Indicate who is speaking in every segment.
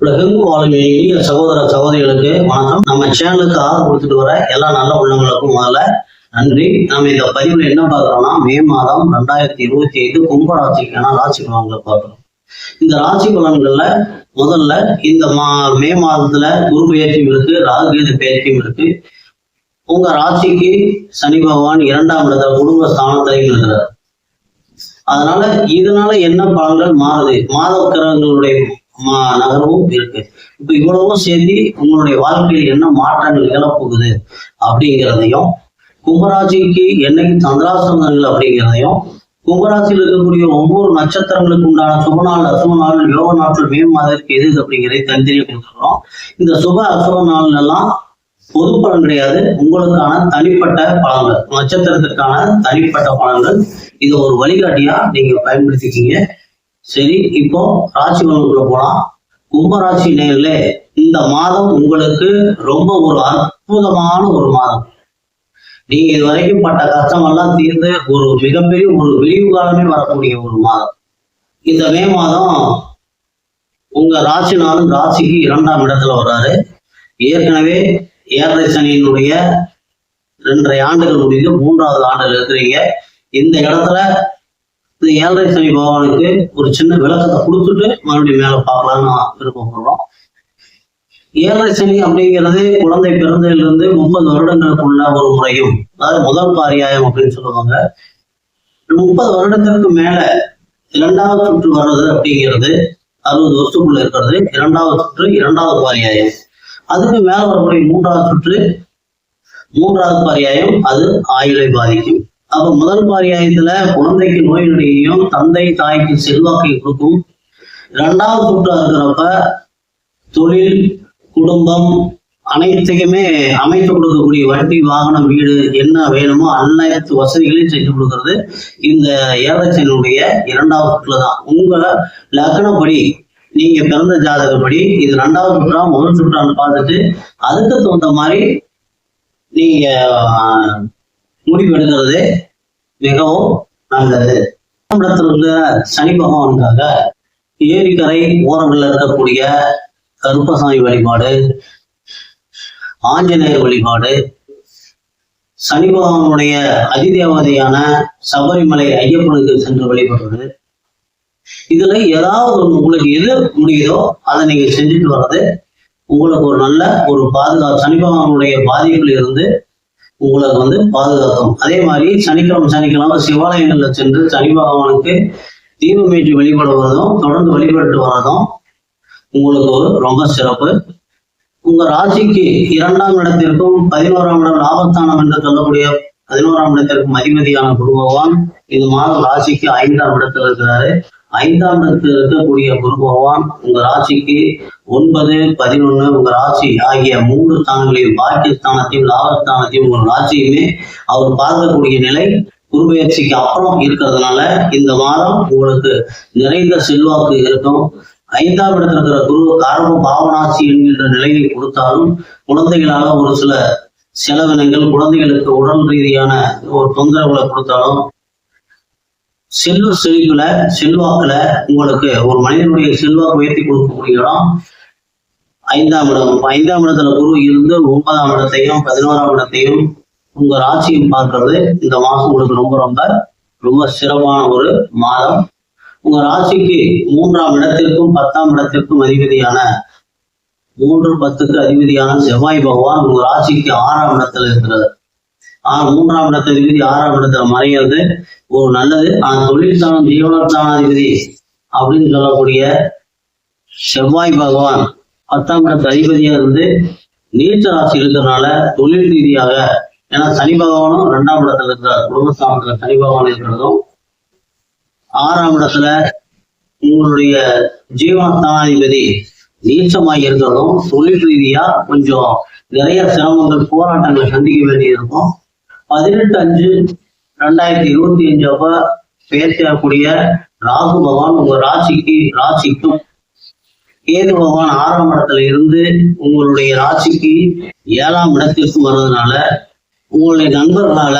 Speaker 1: உலகெங்கும் வாழும் என் இனிய சகோதர சகோதரிகளுக்கு வணக்கம். நம்ம சேனலுக்கு ஆதரவு கொடுத்துட்டு வர எல்லா நல்ல உள்ளவங்களுக்கும் முதல்ல நன்றி. நம்ம இந்த பதிவுல என்ன பார்க்கறோம்னா மே மாதம் ரெண்டாயிரத்தி இருபத்தி ஐந்து கும்பராசிக்கான ராசி பலன்களை பார்க்கிறோம். இந்த ராசி பலன்கள்ல முதல்ல இந்த மா மே மாதத்துல குரு பயிற்சியும் இருக்கு ராகுகேது பயிற்சியும் இருக்கு. உங்க ராசிக்கு சனி பகவான் இரண்டாம் இடத்துல குடும்ப ஸ்தானத்திலையும் இருக்கிறார். அதனால இதனால என்ன பலன்கள் மாறுது? மாத கிரகங்களுடைய நகர்வும் இருக்கு. இப்ப இவ்வளவும் சேர்த்து உங்களுடைய வாழ்க்கையில் என்ன மாற்றங்கள் நிகழப்போகுது அப்படிங்கிறதையும் கும்பராசிக்கு என்னைக்கு சந்திராசிரமங்கள் அப்படிங்கிறதையும் கும்பராசியில் இருக்கக்கூடிய ஒவ்வொரு நட்சத்திரங்களுக்கு உண்டான சுப நாள் அசுப நாள் யோக நாட்கள் மே மாதத்திற்கு எது அப்படிங்கிறதை தனித்தனியாக கொடுத்துருக்கோம் இந்த சுப அசுப நாள் எல்லாம் பொது பலன் கிடையாது. உங்களுக்கான தனிப்பட்ட பலன்கள் நட்சத்திரத்திற்கான தனிப்பட்ட பலன்கள். இது ஒரு வழிகாட்டியா நீங்க பயன்படுத்திக்கிங்க சரி இப்போ ராசி பலனுக்குள்ள போலாம். கும்பராசி நேரில் இந்த மாதம் உங்களுக்கு ரொம்ப ஒரு அற்புதமான ஒரு மாதம். நீங்க இது வரைக்கும் பட்ட கஷ்டமெல்லாம் தீர்ந்து ஒரு மிகப்பெரிய ஒரு விழிவு காலமே வரக்கூடிய ஒரு மாதம். இந்த மே மாதம் உங்க ராசினாலும் ராசிக்கு இரண்டாம் இடத்துல வர்றாரு. ஏற்கனவே ஏழரை சனியினுடைய ரெண்டரை ஆண்டுகள் முடிந்து மூன்றாவது ஆண்டுல இருக்கிறீங்க. இந்த இடத்துல இந்த ஏழரை சனி பகவானுக்கு ஒரு சின்ன விளக்கத்தை கொடுத்துட்டு மறுபடியும் மேல பார்க்கலாம்னு விருப்பப்படுறோம். ஏழரை சனி அப்படிங்கிறது குழந்தை பிறந்ததிலிருந்து முப்பது வருடங்களுக்குள்ள ஒரு முறையும். அதாவது முதல் பாரியாயம் அப்படின்னு சொல்லுவாங்க. முப்பது வருடத்திற்கு மேல இரண்டாவது சுற்று வர்றது அப்படிங்கிறது அறுபது வருஷத்துக்குள்ள இருக்கிறது. இரண்டாவது சுற்று இரண்டாவது பாரியாயம். அதுக்கு மேல வரக்கூடிய மூன்றாவது சுற்று மூன்றாவது பரியாயம் அது ஆயுளை பாதிக்கும். அப்ப முதல் பாரியாயத்துல குழந்தைக்கு நோய் நொடியையும் தந்தை தாய்க்கு செல்வாக்கை கொடுக்கும். இரண்டாவது சுற்றா இருக்கிறப்ப தொழில் குடும்பம் அனைத்தையுமே அமைத்து கொடுக்கக்கூடிய வண்டி வாகனம் வீடு என்ன வேணுமோ அனைத்து வசதிகளையும் செஞ்சு கொடுக்கறது. இந்த ஏழச்சனுடைய இரண்டாவது சுற்றுல தான் உங்க லக்னப்படி நீங்க பிறந்த ஜாதகப்படி இது ரெண்டாவது சுற்றா முதல் சுற்றான்னு பார்த்துட்டு அதுக்கு தகுந்த மாதிரி நீங்க முடிவு எடுக்கிறது. மிகவும் நல்லது. இடத்துல உள்ள சனி பகவானுக்காக ஏரிக்கரை ஓரங்களில் இருக்கக்கூடிய கருப்பசாமி வழிபாடு ஆஞ்சநேயர் வழிபாடு சனி பகவானுடைய அதிதேவதையான சபரிமலை ஐயப்பனுக்கு சென்று வழிபடுறது இதுல ஏதாவது ஒண்ணு உங்களுக்கு எது முடியுதோ அதை நீங்க செஞ்சுட்டு வர்றது உங்களுக்கு ஒரு நல்ல ஒரு பாதுகாப்பு சனி பகவானுடைய பாதிப்பில் இருந்து உங்களுக்கு வந்து பாதுகாக்கும். அதே மாதிரி சனிக்கிழமை சனிக்கிழமை சிவாலயங்களில் சென்று சனி பகவானுக்கு தீபமேற்றி வழிபடுவதும் தொடர்ந்து வழிபட்டு வர்றதும் உங்களுக்கு ரொம்ப சிறப்பு. உங்க ராசிக்கு இரண்டாம் இடத்திற்கும் பதினோராம் இடம் லாபஸ்தானம் என்று சொல்லக்கூடிய பதினோராம் இடத்திற்கும் அதிபதியான குரு பகவான் இந்த மாதம் ராசிக்கு ஐந்தாம் இடத்தில் இருக்கிறாரு. ஐந்தாம் இடத்தில் இருக்கக்கூடிய குரு பகவான் உங்க ராசிக்கு ஒன்பது பதினொன்னு உங்க ராசி ஆகிய மூன்று ஸ்தானங்களையும் பாக்கியஸ்தானத்தையும் லாபஸ்தானத்தையும் உங்க ராசியுமே அவர் பார்க்கக்கூடிய நிலை குருபெயர்ச்சிக்கு அப்புறம் இருக்கிறதுனால இந்த மாதம் உங்களுக்கு நிறைந்த செல்வாக்கு இருக்கும். ஐந்தாம் இடத்துல இருக்கிற குரு காரண பாவனாசி என்கின்ற நிலையை கொடுத்தாலும் குழந்தைகளால ஒரு சில செலவினங்கள் குழந்தைகளுக்கு உடல் ரீதியான ஒரு தொந்தரவுகளை கொடுத்தாலும் செல்வ செழிப்புல செல்வாக்குல உங்களுக்கு ஒரு மனிதனுடைய செல்வாக்கு உயர்த்தி கொடுக்கக்கூடிய இடம் ஐந்தாம் இடம். ஐந்தாம் இடத்துல குரு இருந்து ஒன்பதாம் இடத்தையும் பதினோராம் இடத்தையும் உங்க ராசியும் பார்க்கறது இந்த மாசம் உங்களுக்கு ரொம்ப ரொம்ப ரொம்ப சிறப்பான ஒரு மாதம். உங்க ராசிக்கு மூன்றாம் இடத்திற்கும் பத்தாம் இடத்திற்கும் அதிபதியான மூன்று பத்துக்கு அதிபதியான செவ்வாய் பகவான் உங்க ராசிக்கு ஆறாம் இடத்துல இருக்கிறது மூன்றாம் இடத்த அதிபதி ஆறாம் இடத்துல மறைகிறது ஒரு நல்லது. ஆனா தொழில் தானம் ஜீவனத்தானாதிபதி அப்படின்னு சொல்லக்கூடிய செவ்வாய் பகவான் பத்தாம் இடத்து அதிபதியா இருந்து நீச்ச ராசி இருக்கிறதுனால தொழில் ரீதியாக ஏன்னா சனி பகவானும் ரெண்டாம் இடத்துல இருக்கிறார். குடும்பஸ்தானத்துல சனி பகவான் இருக்கிறதும் ஆறாம் இடத்துல உங்களுடைய ஜீவனஸ்தானாதிபதி நீச்சமாகி இருக்கிறதும் தொழில் ரீதியா கொஞ்சம் நிறைய சிரமங்கள் போராட்டங்களை சந்திக்க வேண்டியிருக்கும். பதினெட்டு அஞ்சு ரெண்டாயிரத்தி இருபத்தி அஞ்சு அப்ப பேசக்கூடிய ராகு பகவான் உங்க ராசிக்கு ராசிக்கும் கேது பகவான் ஆறாம் இடத்துல இருந்து உங்களுடைய ராசிக்கு ஏழாம் இடத்திற்கு வர்றதுனால உங்களுடைய நண்பர்களால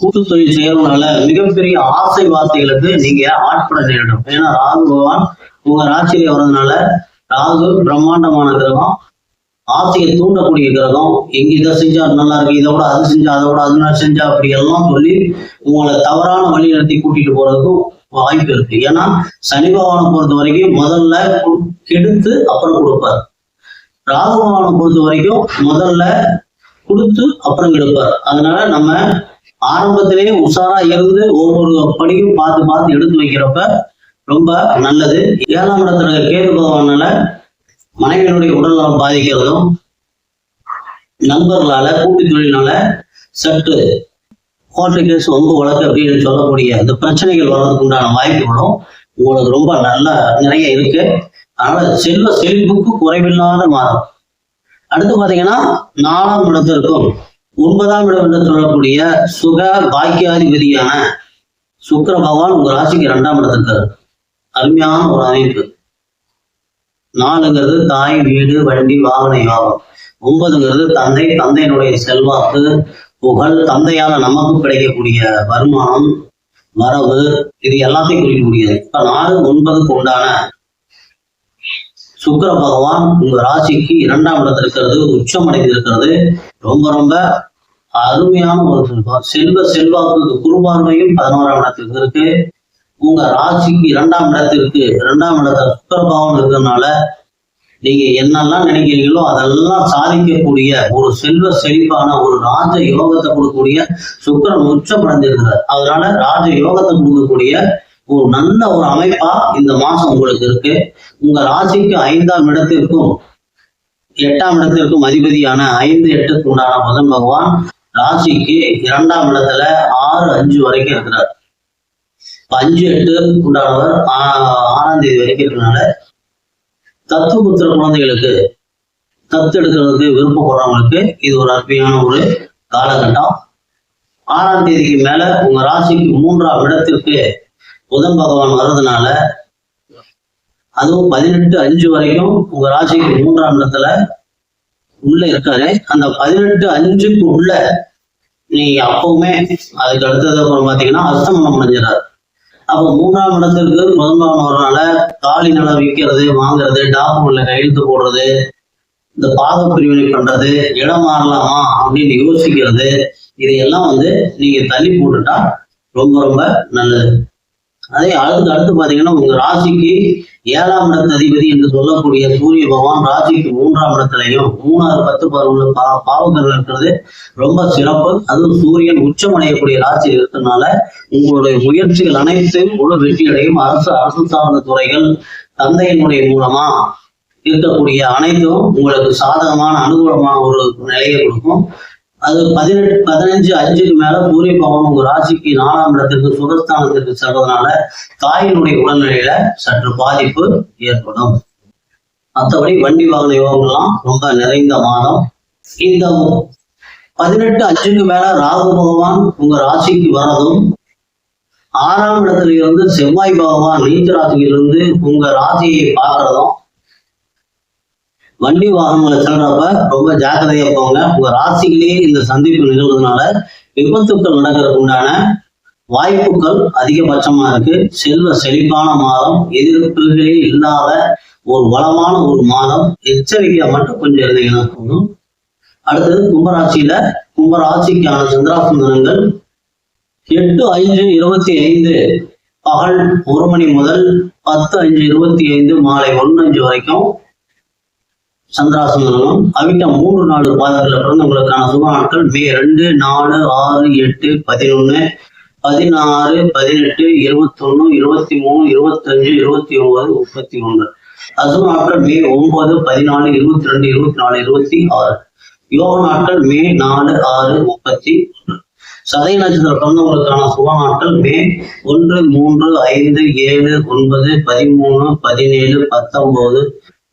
Speaker 1: கூட்டு தொழில் செய்யறதுனால மிகப்பெரிய ஆசை வார்த்தைகளுக்கு நீங்க ஆட்பட நேரிடும் ஏன்னா ராகு பகவான் உங்க ராசியில வர்றதுனால ராகு பிரம்மாண்டமான கிரகம் ஆசையை தூண்டக்கூடிய கிரகம் எங்க இதை செஞ்சா நல்லா இருக்கு இதை விட அது செஞ்சா அதை விட அது செஞ்சா அப்படி எல்லாம் சொல்லி உங்களை தவறான வழி நடத்தி கூட்டிட்டு போறதுக்கும் வாய்ப்பு இருக்கு. ஏன்னா சனி பகவானை பொறுத்த வரைக்கும் முதல்ல கு- கெடுத்து அப்புறம் கொடுப்பார். ராகு பகவானை பொறுத்த வரைக்கும் முதல்ல கொடுத்து அப்புறம் கெடுப்பார். அதனால நம்ம ஆரம்பத்திலேயே உஷாரா இருந்து ஒவ்வொரு படியும் பார்த்து பார்த்து எடுத்து வைக்கிறப்ப ரொம்ப நல்லது. ஏழாம் இடத்துல கேது பகவானால மனைவியினுடைய உடல்நலம் பாதிக்கிறதும் நண்பர்களால கூட்டு தொழிலினால சற்று கோர்ட்டு கேஸ் வம்பு வழக்கு அப்படின்னு சொல்லக்கூடிய அந்த பிரச்சனைகள் வர்றதுக்கு உண்டான வாய்ப்புகளும் உங்களுக்கு ரொம்ப நல்ல நிறைய இருக்கு. அதனால செல்வ செழிப்புக்கு குறைவில்லாத மாதம். அடுத்து பாத்தீங்கன்னா நாலாம் இடத்திற்கும் ஒன்பதாம் இடம் என்று சொல்லக்கூடிய சுக பாக்கியாதிபதியான சுக்கர பகவான் உங்க ராசிக்கு இரண்டாம் இடத்திற்கு அருமையான ஒரு அமைப்பு. நாலுங்கிறது தாய் வீடு வண்டி வாகன யோகம் ஒன்பதுங்கிறது தந்தை தந்தையினுடைய செல்வாக்கு புகழ் தந்தையால நமக்கு கிடைக்கக்கூடிய வருமானம் வரவு இது எல்லாத்தையும் குறிக்கக்கூடியது. இப்ப நாலு ஒன்பதுக்கு உண்டான சுக்கர பகவான் உங்க ராசிக்கு இரண்டாம் இடத்துல இருக்கிறது உச்சம் அடைந்திருக்கிறது ரொம்ப ரொம்ப அருமையான ஒரு செல்வ செல்வாக்கு குருபார்வையும் பதினோராம் இடத்துக்கு இருக்கு. உங்க ராசிக்கு இரண்டாம் இடத்திற்கு இரண்டாம் இடத்துல சுக்கரபாவம் இருக்கிறதுனால நீங்க என்னெல்லாம் நினைக்கிறீங்களோ அதெல்லாம் சாதிக்கக்கூடிய ஒரு செல்வ செழிப்பான ஒரு ராஜ யோகத்தை கொடுக்கக்கூடிய சுக்கிரன் உச்சமடைஞ்சிருக்கிறார். அதனால ராஜ யோகத்தை கொடுக்கக்கூடிய ஒரு நல்ல ஒரு அமைப்பா இந்த மாசம் உங்களுக்கு இருக்கு. உங்க ராசிக்கு ஐந்தாம் இடத்திற்கும் எட்டாம் இடத்திற்கும் அதிபதியான ஐந்து எட்டுக்கு உண்டான புதன் பகவான் ராசிக்கு இரண்டாம் இடத்துல ஆறு அஞ்சு வரைக்கும் இருக்கிறார். அஞ்சு எட்டு உண்டானவர் ஆறாம் தேதி வரைக்கும் இருக்கனால தத்துவபுத்திர குழந்தைகளுக்கு தத்து எடுக்கிறதுக்கு விருப்பப்படுறவங்களுக்கு இது ஒரு அருமையான ஒரு காலகட்டம். ஆறாம் தேதிக்கு மேல உங்க ராசிக்கு மூன்றாம் இடத்திற்கு புதன் பகவான் வர்றதுனால அதுவும் பதினெட்டு அஞ்சு வரைக்கும் உங்க ராசிக்கு மூன்றாம் இடத்துல உள்ள இருக்காரு. அந்த பதினெட்டு அஞ்சுக்கு உள்ள நீ அப்பவுமே அதுக்கு அடுத்தது அப்புறம் பாத்தீங்கன்னா அஸ்தமனம் அடைஞ்சிடாரு அப்போ மூன்றாம் இடத்திற்கு புதன் வரனால காலி நிலம் விற்கிறது வாங்குறது டாக்குமெண்ட்ல கையெழுத்து போடுறது இந்த பாக பிரிவினை பண்றது இடம் மாறலாமா அப்படின்னு யோசிக்கிறது இதையெல்லாம் வந்து நீங்க தள்ளி போட்டுட்டா ரொம்ப ரொம்ப நல்லது. அதே அடுத்து அடுத்து பாத்தீங்கன்னா உங்க ராசிக்கு ஏழாம் இடத்து அதிபதி என்று சொல்லக்கூடிய சூரிய பகவான் ராசிக்கு மூன்றாம் இடத்துலையும் மூணாறு பத்து பதினொன்று பா பாவங்கள் இருக்கிறது. ரொம்ப சிறப்பு. அதுவும் சூரியன் உச்சமடையக்கூடிய ராசி இருக்கிறதுனால உங்களுடைய முயற்சிகள் அனைத்தும் முழு வெற்றியடையும். அரசு அரசு சார்ந்த துறைகள் தந்தையினுடைய மூலமா இருக்கக்கூடிய அனைத்தும் உங்களுக்கு சாதகமான அனுகூலமான ஒரு நிலையை கொடுக்கும். அது பதினெட்டு பதினஞ்சு அஞ்சுக்கு மேல சூரிய பகவான் உங்க ராசிக்கு நாலாம் இடத்திற்கு சுகஸ்தானத்திற்கு செல்வதனால தாயினுடைய உடல்நிலையில சற்று பாதிப்பு ஏற்படும். மற்றபடி வண்டி வாகன யோகம்லாம் ரொம்ப நிறைந்த மாதம். இந்த பதினெட்டு அஞ்சுக்கு மேல ராகு பகவான் உங்க ராசிக்கு வரதும் ஆறாம் இடத்துல இருந்து செவ்வாய் பகவான் நீச்ச ராசியிலிருந்து உங்க ராசியை பார்க்கறதும் வண்டி வாகனங்களை செல்றப்ப ரொம்ப ஜாக்கிரதையா போங்க உங்க ராசிகளே இந்த சந்திப்பு நிகழ்வதனால விபத்துக்கள் நடக்கிறதுக்கு உண்டான வாய்ப்புகள் அதிகபட்சமா இருக்கு. செல்வ செழிப்பான மாதம் எதிர்ப்புகளே இல்லாத ஒரு வளமான ஒரு மாதம். எச்சரிக்கையா மட்டும் கொஞ்சம் இருந்தீங்கன்னா போதும். அடுத்தது கும்பராசியில கும்பராசிக்கான சந்திராசந்தனங்கள் எட்டு ஐந்து இருபத்தி ஐந்து பகல் ஒரு மணி முதல் பத்து அஞ்சு இருபத்தி ஐந்து மாலை ஒன்று அஞ்சு வரைக்கும் சந்திராசனம் அவிட்ட மூன்று நாலு பாதங்களில் பிறந்தவங்களுக்கான சுப நாட்கள் மே ரெண்டு நாலு ஆறு எட்டு பதினொன்று பதினாறு பதினெட்டு இருபத்தொன்னு இருபத்தி மூணு இருபத்தஞ்சு இருபத்தி ஒன்பது முப்பத்தி ஒன்று அசுப நாட்கள் மே ஒன்பது பதினாலு இருபத்தி ரெண்டு இருபத்தி நாலு இருபத்தி ஆறு யோக நாட்கள் மே நாலு ஆறு முப்பத்தி ஒன்று சதய நட்சத்திர பிறந்தவங்களுக்கான சுப நாட்கள் மே ஒன்று மூன்று ஐந்து ஏழு ஒன்பது பதிமூணு பதினேழு பத்தொன்பது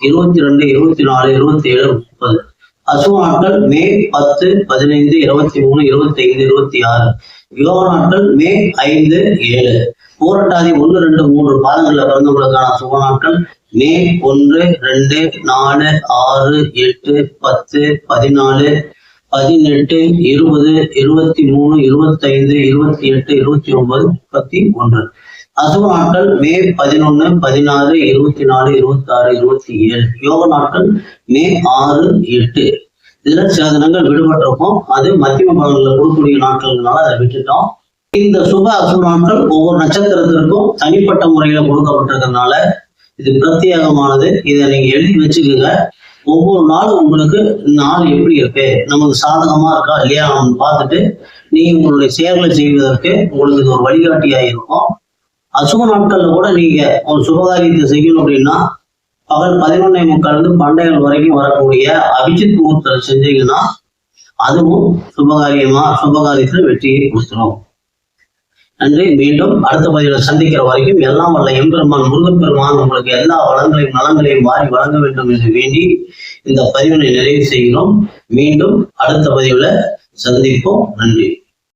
Speaker 1: இருபத்தி ரெண்டு இருபத்தி நாலு இருபத்தி ஏழு முப்பது. அசுவ நாட்கள் மே பத்து பதினைந்து இருபத்தி மூணு இருபத்தி ஐந்து இருபத்தி ஆறு. யோக நாட்கள் மே ஐந்து ஏழு. பூரட்டாதி ஒன்று ரெண்டு மூன்று பாதங்கள்ல பிறந்தவங்களுக்கான சுப நாட்கள் மே ஒன்று ரெண்டு நாலு ஆறு எட்டு பத்து பதினாலு பதினெட்டு இருபது இருபத்தி மூணு இருபத்தைந்து இருபத்தி எட்டு இருபத்தி ஒன்பது முப்பத்தி ஒன்று. அசுப நாட்கள் மே பதினொன்னு பதினாறு இருபத்தி நாலு இருபத்தி ஆறு இருபத்தி ஏழு யோக நாட்கள் மே ஆறு எட்டு. இதுல சில தினங்கள் விடுபட்டிருக்கும் அது மத்தியம பலன்களை கொடுக்கக்கூடிய நாட்கள்னால அதை விட்டுட்டோம். இந்த சுப அசுப நாட்கள் ஒவ்வொரு நட்சத்திரத்திற்கும் தனிப்பட்ட முறையில கொடுக்கப்பட்டிருக்கிறதுனால இது பிரத்யேகமானது. இதை நீங்க எழுதி வச்சுக்கோங்க. ஒவ்வொரு நாளும் உங்களுக்கு நாள் எப்படி இருக்கு? நமக்கு சாதகமா இருக்கா இல்லையா? பார்த்துட்டு நீங்க உங்களுடைய செயல்களை செய்வதற்கு உங்களுக்கு இது ஒரு வழிகாட்டியா இருக்கும் அசுப நாட்கள்ல கூட நீங்க ஒரு சுபகாரியத்தை செய்யணும் அப்படின்னா பகல் பதினொன்னே முக்கால் இருந்து பண்டைகள் வரைக்கும் வரக்கூடிய அபிஜித் முகூர்த்தத்தை செஞ்சீங்கன்னா அதுவும் சுபகாரியமா சுபகாரியத்துல வெற்றியை கொடுத்துரும். நன்றி. மீண்டும் அடுத்த பதிவில் சந்திக்கிற வரைக்கும் எல்லாம் வல்ல எம்பெருமான் முருகப்பெருமான் உங்களுக்கு எல்லா வளங்களையும் நலங்களையும் வாரி வழங்க வேண்டும் என்று வேண்டி இந்த பதிவினை நிறைவு செய்கிறோம். மீண்டும் அடுத்த பதிவுல சந்திப்போம். நன்றி.